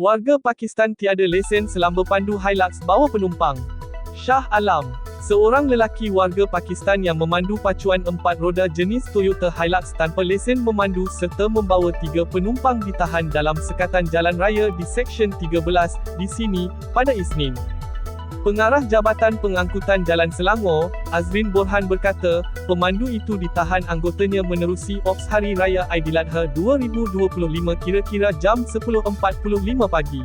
Warga Pakistan tiada lesen selamba pandu Hilux bawa penumpang. Shah Alam Seorang lelaki warga Pakistan yang memandu pacuan empat roda jenis Toyota Hilux tanpa lesen memandu serta membawa tiga penumpang ditahan dalam sekatan jalan raya di Seksyen 13, di sini, pada Isnin. Pengarah Jabatan Pengangkutan Jalan Selangor, Azrin Borhan berkata, pemandu itu ditahan anggotanya menerusi Ops Hari Raya Aidiladha 2025 kira-kira jam 10.45 pagi.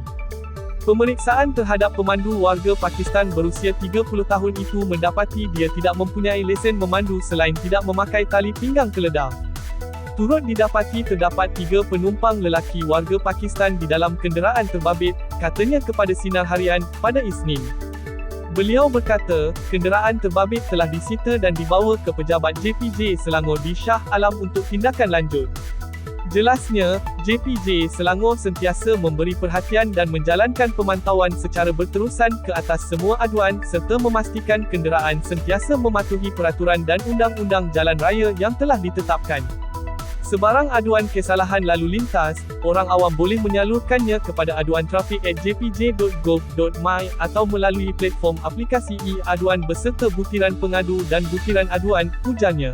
Pemeriksaan terhadap pemandu warga Pakistan berusia 30 tahun itu mendapati dia tidak mempunyai lesen memandu selain tidak memakai tali pinggang keledar. Turut didapati terdapat tiga penumpang lelaki warga Pakistan di dalam kenderaan terbabit, katanya kepada Sinar Harian, pada Isnin. Beliau berkata, kenderaan terbabit telah disita dan dibawa ke pejabat JPJ Selangor di Shah Alam untuk tindakan lanjut. Jelasnya, JPJ Selangor sentiasa memberi perhatian dan menjalankan pemantauan secara berterusan ke atas semua aduan serta memastikan kenderaan sentiasa mematuhi peraturan dan undang-undang jalan raya yang telah ditetapkan. Sebarang aduan kesalahan lalu lintas, orang awam boleh menyalurkannya kepada aduan trafik at jpj.gov.my atau melalui platform aplikasi e-aduan beserta butiran pengadu dan butiran aduan, ujarnya.